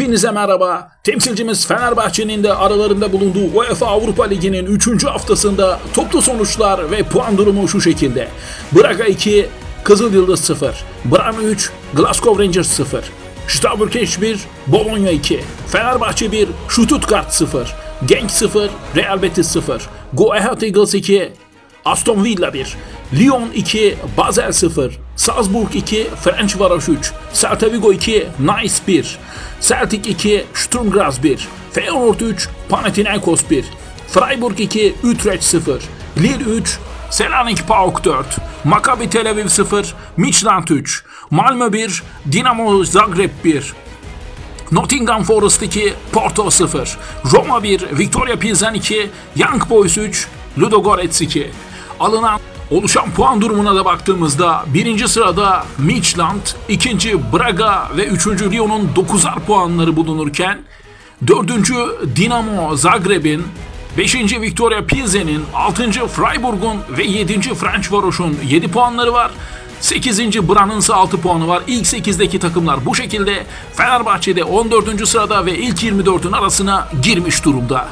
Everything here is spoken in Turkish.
Hepinize merhaba. Temsilcimiz Fenerbahçe'nin de aralarında bulunduğu UEFA Avrupa Ligi'nin 3. haftasında toplu sonuçlar ve puan durumu şu şekilde. Braga 2, Kızıl Yıldız 0, Brann 3, Glasgow Rangers 0, Stuttgart 1, Bologna 2, Fenerbahçe 1, Stuttgart 0, Genk 0, Real Betis 0, Go Ahead Eagles 2, Aston Villa 1, Lyon 2, Basel 0, Salzburg 2, Ferencvaros 3, Celta Vigo 2, Nice 1, Celtic 2, Sturm Graz 1, Feyenoord 3, Panathinaikos 1, Freiburg 2, Utrecht 0, Lille 3, Selanik PAOK 4, Maccabi Tel Aviv 0, Midtjylland 3, Malmö 1, Dinamo Zagreb 1, Nottingham Forest 2, Porto 0, Roma 1, Victoria Pilsen 2, Young Boys 3, Ludogorets 2. Alınan oluşan puan durumuna da baktığımızda birinci sırada Midtjylland, ikinci Braga ve üçüncü Lyon'un 9'ar puanları bulunurken dördüncü Dinamo Zagreb'in 5. Victoria Pilsen'in, 6. Freiburg'un ve 7. Ferencvaros'un 7 puanları var. 8. Brann'ın ise 6 puanı var. İlk 8'deki takımlar bu şekilde. Fenerbahçe'de 14. sırada ve ilk 24'ün arasına girmiş durumda.